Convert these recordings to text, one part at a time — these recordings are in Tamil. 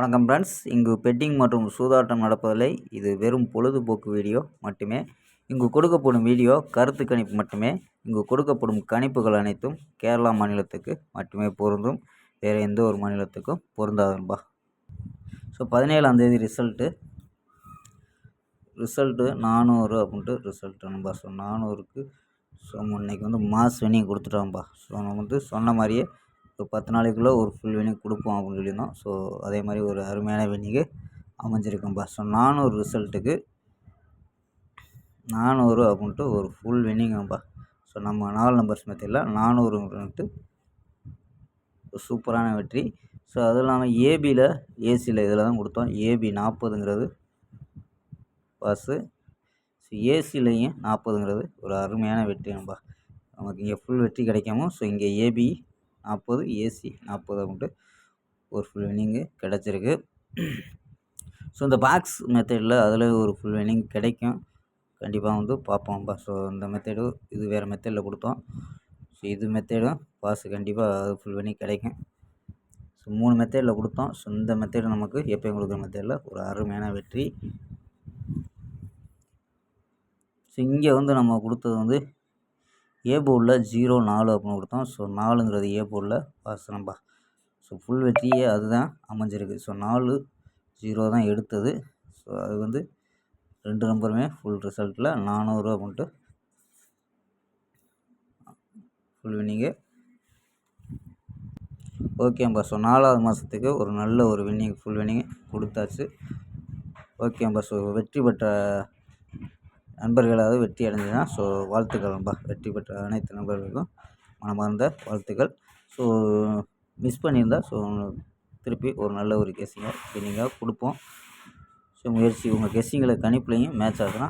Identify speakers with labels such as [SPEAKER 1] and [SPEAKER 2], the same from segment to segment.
[SPEAKER 1] வணக்கம் ஃப்ரெண்ட்ஸ் இங்கு பெட்டிங் மற்றும் சூதாட்டம் நடப்பதில்லை. இது வெறும் பொழுதுபோக்கு வீடியோ மட்டுமே. இங்கு கொடுக்கப்படும் வீடியோ கருத்து கணிப்பு மட்டுமே. இங்கு கொடுக்கப்படும் கணிப்புகள் அனைத்தும் கேரளா மாநிலத்துக்கு மட்டுமே பொருந்தும். வேறு எந்த ஒரு மாநிலத்துக்கும் பொருந்தாதுன்பா. ஸோ பதினேழாந்தேதி ரிசல்ட்டு ரிசல்ட்டு நானூறு அப்படின்ட்டு ரிசல்ட்டுன்பா ஸோ நானூறுக்கு ஸோ இன்னைக்கு வந்து மாஸ் வினிங் கொடுத்துட்டோம்பா ஸோ நம்ம வந்து சொன்ன மாதிரியே ஸோ பத்து நாளைக்குள்ளே ஒரு ஃபுல் வினிங் கொடுப்போம் அப்படின்னு சொல்லியிருந்தோம். ஸோ அதே மாதிரி ஒரு அருமையான வினிங்கு அமைஞ்சிருக்கும்பா ஸோ நானூறு ரிசல்ட்டுக்கு நானூறு அப்படின்ட்டு ஒரு ஃபுல் வின்னிங்கும்பா ஸோ நம்ம நாலு நம்பர்ஸ் மெத்தடில் நானூறுன்ட்டு சூப்பரான வெற்றி. ஸோ அதுவும் இல்லாமல் ஏபியில் ஏசியில் இதில் தான் கொடுத்தோம். ஏபி நாற்பதுங்கிறது பாஸு. ஸோ ஏசிலையும் நாற்பதுங்கிறது ஒரு அருமையான வெற்றி நம்பா நமக்கு இங்கே ஃபுல் வெற்றி கிடைக்காமோ ஸோ இங்கே ஏபி நாற்பது ஏசி நாற்பது அப்படின்ட்டு ஒரு ஃபுல் வினிங்கு கிடச்சிருக்கு. ஸோ இந்த பாக்ஸ் மெத்தடில் அதில் ஒரு ஃபுல் வினிங் கிடைக்கும். கண்டிப்பாக வந்து பார்ப்போம்ப்பா ஸோ இந்த மெத்தடு இது வேறு மெத்தடில் கொடுத்தோம். ஸோ இது மெத்தடும் பாஸ் கண்டிப்பாக அது ஃபுல் வினிங் கிடைக்கும். ஸோ மூணு மெத்தடில் கொடுத்தோம். ஸோ இந்த மெத்தடு நமக்கு எப்போயும் கொடுக்குற மெத்தடில் ஒரு அருமையான வெற்றி. ஸோ இங்கே வந்து நம்ம கொடுத்தது வந்து ஏ போர்டில் ஜீரோ நாலு அப்படின்னு கொடுத்தோம். ஸோ நாலுங்கிறது ஏ போர்டில் வாசனம்பா. ஸோ ஃபுல் வெற்றியே அதுதான் அமைஞ்சிருக்கு. ஸோ நாலு ஜீரோ தான் எடுத்தது. ஸோ அது வந்து ரெண்டு நம்பருமே ஃபுல் ரிசல்ட்டில் நானூறு அப்படின்ட்டு. ஃபுல் வின்னிங்கு ஓகேம்பா ஸோ நாலாவது மாதத்துக்கு ஒரு நல்ல ஒரு வின்னிங் ஃபுல் வின்னிங் கொடுத்தாச்சு. ஓகேம்பா ஸோ வெற்றி பெற்ற நண்பர்களாவது வெற்றி அடைஞ்சுன்னா ஸோ வாழ்த்துக்கள் நண்பா. வெற்றி பெற்ற அனைத்து நண்பர்களுக்கும் மனமார்ந்த வாழ்த்துக்கள். ஸோ மிஸ் பண்ணியிருந்தால் ஸோ திருப்பி ஒரு நல்ல ஒரு கெஸ்ஸிங்கை கெஸ்ஸிங்காக கொடுப்போம். ஸோ முயற்சி உங்கள் கெஸ்ஸிங்களை கணிப்புலையும் மேட்ச் ஆகுதுன்னா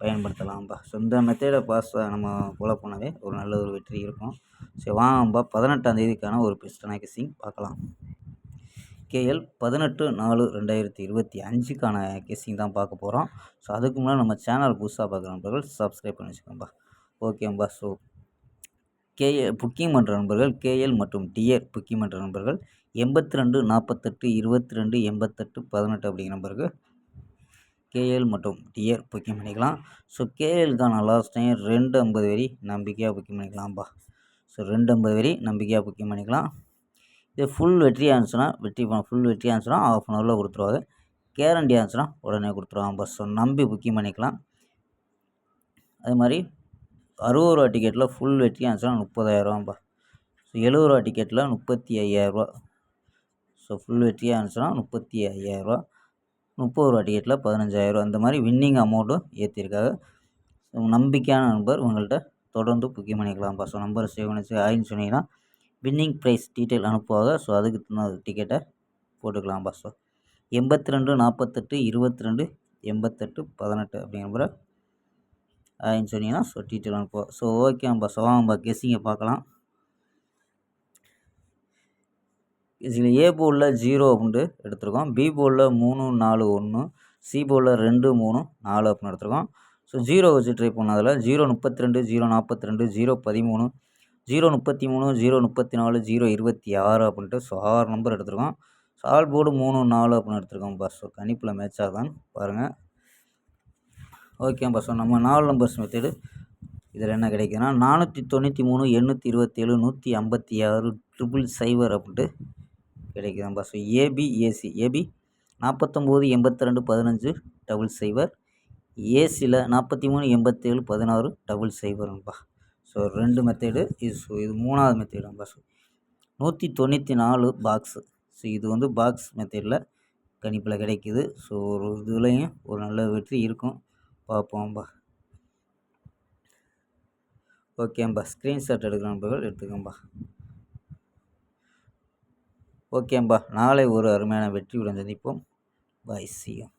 [SPEAKER 1] பயன்படுத்தலாம்ப்பா ஸோ இந்த மெத்தேடை பாஸ் நம்ம ஃபாலோ பண்ணவே ஒரு நல்ல ஒரு வெற்றி இருக்கும். சரி வாங்கப்பா பதினெட்டாம் தேதிக்கான ஒரு பெஸ்ட்டான கெஸ்ஸிங் பார்க்கலாம். கேஎல் பதினெட்டு நாலு ரெண்டாயிரத்தி இருபத்தி அஞ்சுக்கான கெஸ்ஸிங் தான் பார்க்க போகிறோம் ஸோ அதுக்கு முன்னாடி நம்ம சேனல் புதுசாக பார்க்குற நண்பர்கள் சப்ஸ்கிரைப் பண்ணி வச்சுக்கோம்பா ஓகேம்பா ஸோ கேஎல் புக்கிங் பண்ணுற நண்பர்கள் கேஎல் மற்றும் டிஎர் புக்கிங் பண்ணுற நண்பர்கள் எண்பத்தி ரெண்டு நாற்பத்தெட்டு இருபத்தி ரெண்டு எண்பத்தெட்டு பதினெட்டு அப்படிங்கிற நம்பருக்கு கேஎல் மற்றும் டிஎர் புக்கிங் பண்ணிக்கலாம். ஸோ கேஎல்கான லாஸ்ட் டைம் ரெண்டு ஐம்பது வரி நம்பிக்கையாக புக்கிங் பண்ணிக்கலாம்ப்பா ஸோ ரெண்டு ஐம்பது வரி நம்பிக்கையாக புக்கிங் பண்ணிக்கலாம். இதே ஃபுல் வெற்றியாக இருந்துச்சுன்னா வெற்றி ஃபுல் வெற்றியாக இருந்துச்சுன்னா ஆஃப் அன் ஹவரில் கொடுத்துருவாங்க கேரண்டியாக இருந்துச்சுன்னா உடனே கொடுத்துருவாங்க பஸ் நம்பி புக்கிங் பண்ணிக்கலாம். அதே மாதிரி அறுபது ரூபா டிக்கெட்டில் ஃபுல் வெற்றியாக இருந்துச்சுன்னா முப்பதாயிரரூவாம்பா ஸோ எழுபது ரூபா டிக்கெட்டில் முப்பத்தி ஐயாயிரரூவா ஸோ ஃபுல் வெற்றியாக இருந்துச்சுன்னா முப்பத்தி ஐயாயிரரூவா முப்பது ரூபா டிக்கெட்டில் பதினஞ்சாயிரரூவா இந்த மாதிரி வின்னிங் அமௌண்ட்டும் ஏற்றிருக்காங்க நம்பிக்கையான நண்பர் உங்கள்கிட்ட தொடர்ந்து புக்கிங் பண்ணிக்கலாம்ப்பா ஸோ நம்பரை சேவ் பண்ணி ஆயின்னு சொன்னீங்கன்னா வின்னிங் ப்ரைஸ் டீட்டெயில் அனுப்புவாங்க. ஸோ அதுக்கு டிக்கெட்டை போட்டுக்கலாம் ஸோ எண்பத்தி ரெண்டு நாற்பத்தெட்டு இருபத்தி ரெண்டு எண்பத்தெட்டு பதினெட்டு அப்படிங்கிற முறை ஆயின்னு சொன்னீங்கன்னா ஸோ டீட்டெயில் அனுப்புவோம் ஸோ ஓகேம்பா ஸோ நம்ம கெஸ்ஸிங்கை பார்க்கலாம். இதில் ஏ போலில் ஜீரோ அப்படின்ட்டு எடுத்திருக்கோம். பி போலில் மூணு நாலு ஒன்று சி போலில் ரெண்டு மூணு நாலு அப்படின்னு எடுத்திருக்கோம். ஸோ ஜீரோ வச்சு ட்ரை பண்ணதில் ஜீரோ முப்பத்தி ரெண்டு ஜீரோ நாற்பத்தி ரெண்டு ஜீரோ பதிமூணு ஜீரோ முப்பத்தி மூணு ஜீரோ முப்பத்தி நாலு ஜீரோ இருபத்தி ஆறு அப்படின்ட்டு ஸோ ஆறு நம்பர் எடுத்திருக்கோம். ஆல் போர்டு மூணு நாலு அப்படின்னு எடுத்திருக்கோம் பஸ் ஸோ கணிப்பில் மேட்ச் ஆகுதான்னு பாருங்கள் ஓகே பஸ் நம்ம நாலு நம்பர்ஸ் மெத்தேடு இதில் என்ன கிடைக்குதுன்னா நானூற்றி தொண்ணூற்றி மூணு எண்ணூற்றி இருபத்தேழு நூற்றி ஐம்பத்தி ஆறு ட்ரிபிள் சைபர் அப்படின்ட்டு கிடைக்குதான் பஸ் ஏபி ஏசி ஏபி நாற்பத்தொம்போது எண்பத்தி ரெண்டு பதினஞ்சு டபுள் சைபர் ஏசியில் நாற்பத்தி மூணு எண்பத்தேழு பதினாறு டபுள் சைபர்ப்பா ஸோ ரெண்டு மெத்தேடு இது ஸோ இது மூணாவது மெத்தேடு நம்ம ஸோ நூற்றி தொண்ணூற்றி நாலு பாக்ஸு ஸோ இது வந்து பாக்ஸ் மெத்தேடில் கணிப்பில் கிடைக்கிது. ஸோ ஒரு இதுலேயும் ஒரு நல்ல வெற்றி இருக்கும். பார்ப்போம்பா ஓகேம்பா ஸ்க்ரீன்ஷாட் எடுக்கிற நண்பர்கள் எடுத்துக்கோம்பா ஓகேம்பா நாளை ஒரு அருமையான வெற்றியுடன் சந்திப்போம். பாய் சிஎம்